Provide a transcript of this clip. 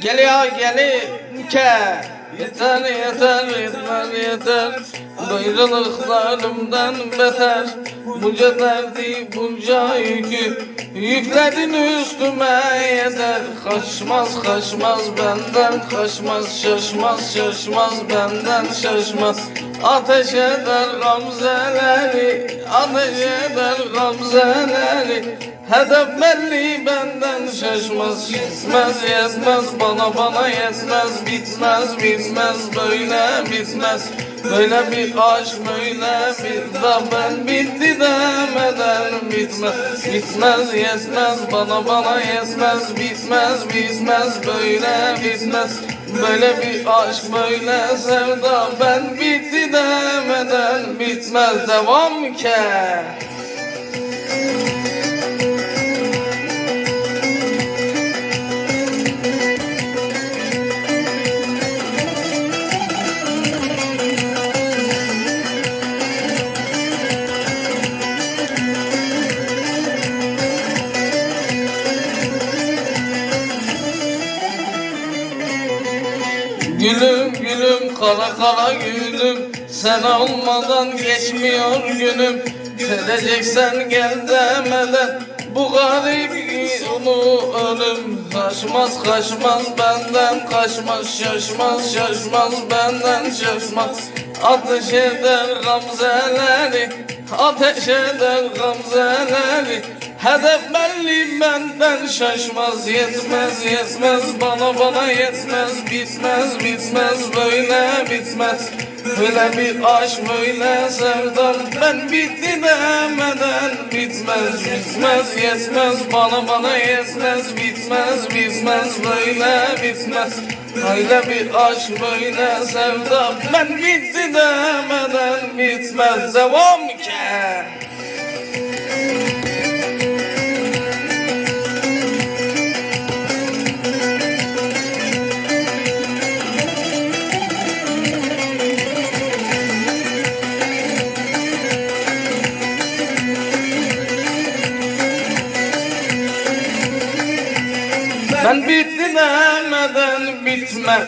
Geliyor gelince Yeter yeter yeter yeter. Ayrılıklarımdan beter. Bunca derdi bunca yükü Yükledin üstüme yeter. Kaçmaz kaçmaz benden Kaçmaz şaşmaz şaşmaz benden şaşmaz. Ateş eder gamzeleri Ateş eder gamzeleri Hedef belli benden şaşmaz Yetmez yetmez bana bana yetmez Bitmez bitmez böyle bitmez. Böyle bir aşk böyle bir da ben bitti demeden bitmez. Bitmez yetmez bana bana yetmez Bitmez bitmez böyle bitmez. Böyle bir aşk böyle sevda ben bitti demeden bitmez. Devam ke Gülüm gülüm kara kara gülüm Sen olmadan geçmiyor günüm. Seveceksen gel demeden Bu garip onu ölüm. Kaçmaz kaçmaz benden kaçmaz Şaşmaz şaşmaz benden şaşmaz. Ateş eder gamzeleri Ateş eder gamzeleri Hedef belli benden şaşmaz Yetmez yetmez bana bana yetmez Bitmez bitmez böyle bitmez. Böyle bir aşk böyle sevdam Ben bitti demeden. Bitmez Bitmez yetmez bana bana yetmez Bitmez bitmez böyle bitmez. Böyle bir aşk böyle sevdam Ben bitti demeden. Bitmez Devam ki Ben bitti demeden bitmez